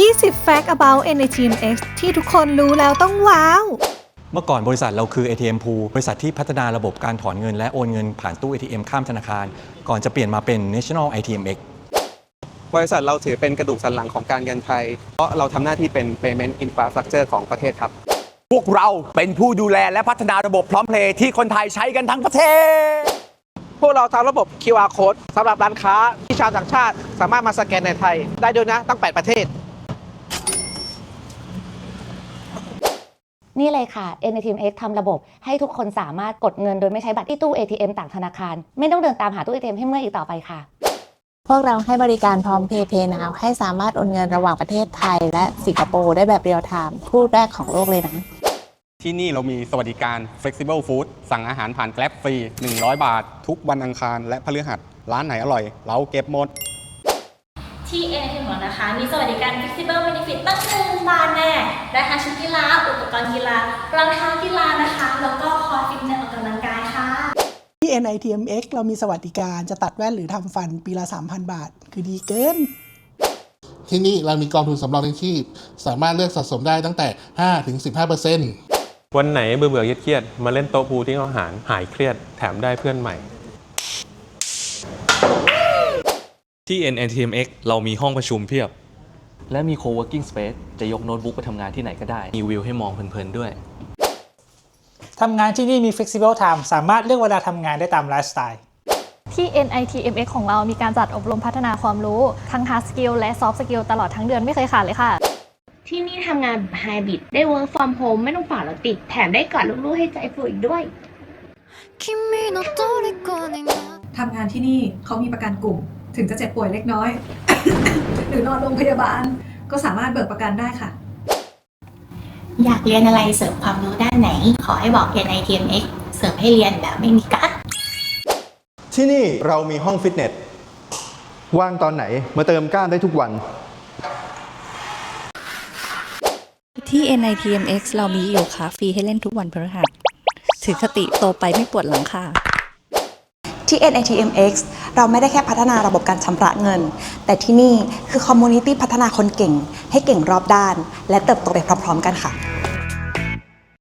20 Fact about NATMX ที่ทุกคนรู้แล้วต้องว้าว เมื่อก่อนบริษัทเราคือ ATM Pool บริษัทที่พัฒนาระบบการถอนเงินและโอนเงินผ่านตู้ ATM ข้ามธนาคาร ก่อนจะเปลี่ยนมาเป็น National ITMX บริษัทเราถือเป็นกระดูกสันหลังของการเงินไทย เพราะเราทำหน้าที่เป็น payment infrastructure ของประเทศครับ พวกเราเป็นผู้ดูแลและพัฒนาระบบพร้อมเพลย์ที่คนไทยใช้กันทั้งประเทศ พวกเราทำระบบ QR code สำหรับร้านค้าที่ชาวต่างชาติ สามารถมาสแกนในไทย ได้ด้วยนะตั้ง 8 ประเทศ นี่เลยค่ะ NATMX ทำระบบให้ทุกคนสามารถกดเงินโดยไม่ใช้บัตรที่ตู้ ATM ต่างธนาคาร ไม่ต้องเดินตามหาตู้ ATM ให้เมื่อยอีกต่อไปค่ะ พวกเราให้บริการพร้อมเพย์เพย์นาวให้สามารถโอนเงินระหว่างประเทศไทย และสิงคโปร์ได้แบบเรียลไทม์คู่แรกของโลกเลยนะ ที่นี่เรามีสวัสดิการ Flexible Food สั่งอาหารผ่าน Grab ฟรี 100 บาท ทุกวันอังคารและพฤหัส ร้านไหนอร่อย เราเก็บหมด ที่ n อ m ของเรานะคะ มีสวัสดิการ Flexible Benefit ตั้งหนึ่งบาทแน่ได้ทั้งชุดกีฬา อุปกรณ์กีฬารองเท้ากีฬานะคะ แล้วก็คอร์สฟิตเนสออกกำลังกายค่ะ ที่ NITMX เรามีสวัสดิการจะตัดแว่นหรือทำฟันปีละ 3,000 บาท คือดีเกิน ที่นี่เรามีกองทุนสำรองเลี้ยงชีพ สามารถเลือกสะสมได้ตั้งแต่ 5-15%วันไหนเบื่อเบื่อๆเครียดๆมาเล่นโต๊ะพูลที่ห้องอาหารหายเครียดแถมได้เพื่อนใหม่ ที่ NNTMX เรามีห้องประชุมเพียบ และมี co-working space จะยกโน้ตบุ๊กไปทำงานที่ไหนก็ได้ มีวิวให้มองเพลินๆด้วย ทำงานที่นี่มี flexible time สามารถเลือกเวลาทำงานได้ตามไลฟ์สไตล์ ที่ NITMX ของเรามีการจัดอบรมพัฒนาความรู้ ทั้ง hard skill และ soft skill ตลอดทั้งเดือนไม่เคยขาดเลยค่ะ ที่นี่ทำงานแบบไฮบริดได้ work from home ไม่ต้องฝ่ารถติด แถมได้กอดลูกๆให้ใจฟูอีกด้วย ทำงานที่นี่เขามีประกันกลุ่ม ถึงจะเจ็บป่วยเล็กน้อย หรือนอนโรงพยาบาล ก็สามารถเบิกประกันได้ค่ะ อยากเรียนอะไรเสริมความรู้ด้านไหน ขอให้บอก NITMX เสริมให้เรียนแบบไม่มีกั๊กที่นี่เรามีห้องฟิตเนสว่างตอนไหนมาเติมกล้ามได้ทุกวัน ที่ NITMX เรามีโยคะฟรีให้เล่นทุกวันพฤหัสถือคติโตไปไม่ปวดหลังค่ะ ที่ NATMX เราไม่ได้แค่พัฒนาระบบการชำระเงิน แต่ที่นี่คือคอมมูนิตี้พัฒนาคนเก่ง ให้เก่งรอบด้าน และเติบโตไปพร้อม ๆ กันค่ะ